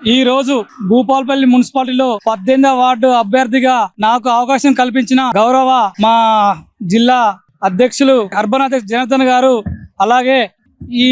ఈ రోజు భూపాల్పల్లి మున్సిపాలిటీలో పద్దెనిమిదవ వార్డు అభ్యర్థిగా నాకు అవకాశం కల్పించిన గౌరవ మా జిల్లా అధ్యక్షులు అర్బన్ అధ్యక్షుడు జనార్దన్ గారు అలాగే ఈ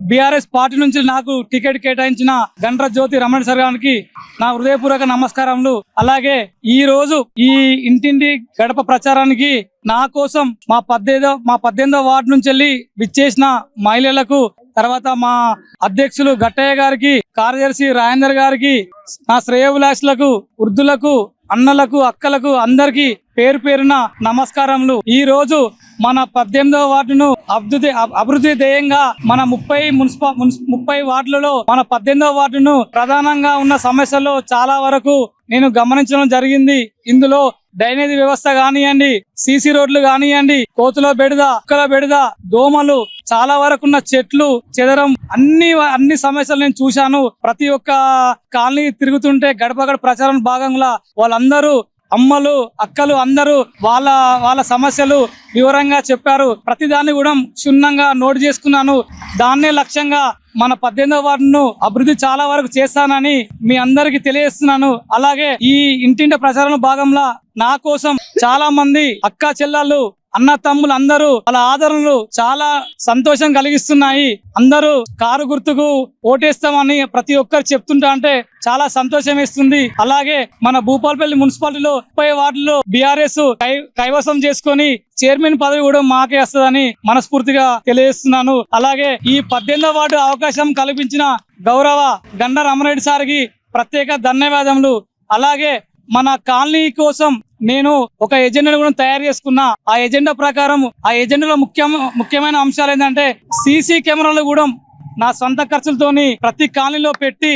బీఆర్ఎస్ పార్టీ నుంచి నాకు టికెట్ కేటాయించిన గండ్ర జ్యోతి రమణ సార్ గారికి నా హృదయపూర్వక నమస్కారములు. అలాగే ఈ రోజు ఈ ఇంటింటి గడప ప్రచారానికి నా కోసం మా పద్దెనిమిదో మా పద్దెనిమిదో వార్డు నుంచి వెళ్ళి విచ్చేసిన మహిళలకు తర్వాత మా అధ్యక్షులు గట్టయ్య గారికి కార్యదర్శి రాజేందర్ గారికి నా శ్రేయోభిలాషులకు వృద్ధులకు అన్నలకు అక్కలకు అందరికి పేరు పేరున నమస్కారములు. ఈ రోజు మన పద్దెనిమిదవ వార్డును అభివృద్ధి అభివృద్ధి ధ్యేయంగా మన ముప్పై మున్సిపల్ మున్సి- ముప్పై వార్డులలో మన పద్దెనిమిదవ వార్డును ప్రధానంగా ఉన్న సమస్యల్లో చాలా వరకు నేను గమనించడం జరిగింది. ఇందులో డ్రైనేజీ వ్యవస్థ కానివ్వండి సీసీ రోడ్లు కానివ్వండి కోతుల బెడద కుక్కల బెడద దోమలు చాలా వరకు ఉన్న చెట్లు చెదరం అన్ని అన్ని సమస్యలు నేను చూశాను. ప్రతి ఒక్క కాలనీ తిరుగుతుంటే గడప గడప ప్రచారం భాగంగా వాళ్ళందరూ అమ్మలు అక్కలు అందరూ వాళ్ళ వాళ్ళ సమస్యలు వివరంగా చెప్పారు. ప్రతిదాన్ని కూడా క్షుణ్ణంగా నోట్ చేసుకున్నాను. దాన్నే లక్ష్యంగా మన పద్దెనిమిదవ వార్డును అభివృద్ధి చాలా వరకు చేస్తానని మీ అందరికి తెలియజేస్తున్నాను. అలాగే ఈ ఇంటింటి ప్రచారం భాగంలో నా కోసం చాలా మంది అక్క చెల్లెళ్ళు అన్న తమ్ములు అందరూ వాళ్ళ ఆదరణలు చాలా సంతోషం కలిగిస్తున్నాయి. అందరూ కారు గుర్తుకు ఓటేస్తామని ప్రతి ఒక్కరు చెప్తుంటా అంటే చాలా సంతోషం వేస్తుంది. అలాగే మన భూపాలపల్లి మున్సిపాలిటీలో ముప్పై వార్డులో బీఆర్ఎస్ కైవసం చేసుకొని చైర్మన్ పదవి కూడా మాకే వస్తుందని మనస్ఫూర్తిగా తెలియజేస్తున్నాను. అలాగే ఈ పద్దెనిమిదవ వార్డు అవకాశం కల్పించిన గౌరవ గండ రమరెడ్డి సార్కి ప్రత్యేక ధన్యవాదములు. అలాగే మన కాలనీ కోసం నేను ఒక ఎజెండాను కూడా తయారు చేసుకున్నా. ఆ ఎజెండా ప్రకారం ఆ ఎజెండాలో ముఖ్యం ముఖ్యమైన అంశాలు ఏంటంటే సీసీ కెమెరాలు కూడా నా సొంత ఖర్చులతోని ప్రతి కాలనీలో పెట్టి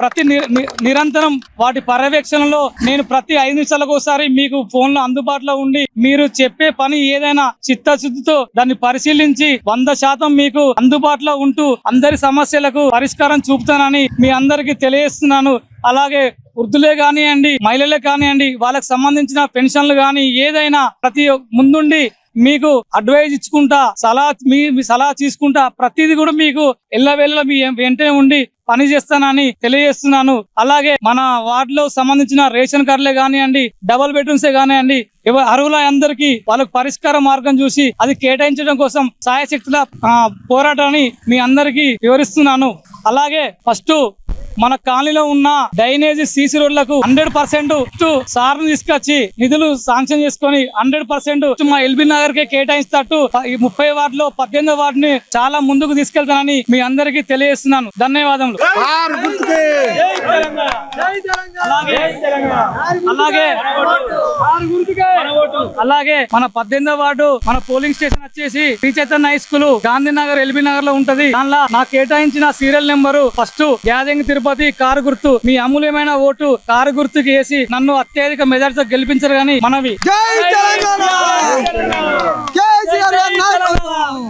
ప్రతి ని- నిరంతరం వాటి పర్యవేక్షణలో నేను ప్రతి ఐదు నిమిషాలకు ఒకసారి మీకు ఫోన్లో అందుబాటులో ఉండి మీరు చెప్పే పని ఏదైనా చిత్తశుద్ధితో దాన్ని పరిశీలించి వంద శాతం మీకు అందుబాటులో ఉంటూ అందరి సమస్యలకు పరిష్కారం చూపుతానని మీ అందరికీ తెలియజేస్తున్నాను. అలాగే వృద్ధులే కానివ్వండి మహిళలే కానివ్వండి వాళ్ళకి సంబంధించిన పెన్షన్లు కానీ ఏదైనా ప్రతి ముందుండి మీకు అడ్వైజ్ ఇచ్చుకుంటా సలహా మీ మీ సలహా తీసుకుంటా ప్రతిదీ కూడా మీకు ఎల్లవేళ మీ వెంటనే ఉండి పని చేస్తానని తెలియజేస్తున్నాను. అలాగే మన వార్డులో సంబంధించిన రేషన్ కార్డులే కానివ్వండి డబుల్ బెడ్రూమ్సే కానివ్వండి అరువుల అందరికీ వాళ్ళకు పరిష్కార మార్గం చూసి అది కేటాయించడం కోసం సాయశక్తుల పోరాటాన్ని మీ అందరికీ వివరిస్తున్నాను. అలాగే ఫస్ట్ మన కాలనీలో ఉన్న డ్రైనేజీ సీసీ రోడ్లకు హండ్రెడ్ పర్సెంట్ సార్ తీసుకొచ్చి నిధులు శాంక్షన్ చేసుకొని హండ్రెడ్ పర్సెంట్ మా ఎల్బీ నగర్ కే కేటాయిస్తట్టు ఈ ముప్పై వార్డులో పద్దెనిమిది వార్డుని చాలా ముందుకు తీసుకెళ్తానని మీ అందరికీ తెలియజేస్తున్నాను. ధన్యవాదములు. అలాగే అలాగే మన పద్దెనిమిదో వార్డు మన పోలింగ్ స్టేషన్ వచ్చేసి శ్రీ చైతన్య హై స్కూల్ గాంధీనగర్ ఎల్బీ నగర్లో ఉంటది. దానిలో నాకు కేటాయించిన serial number first Yadangi Tirupati car గుర్తు. మీ అమూల్యమైన ఓటు కారు గుర్తుకి వేసి నన్ను అత్యధిక మెజార్టీతో గెలిపించరు గాని మనవి.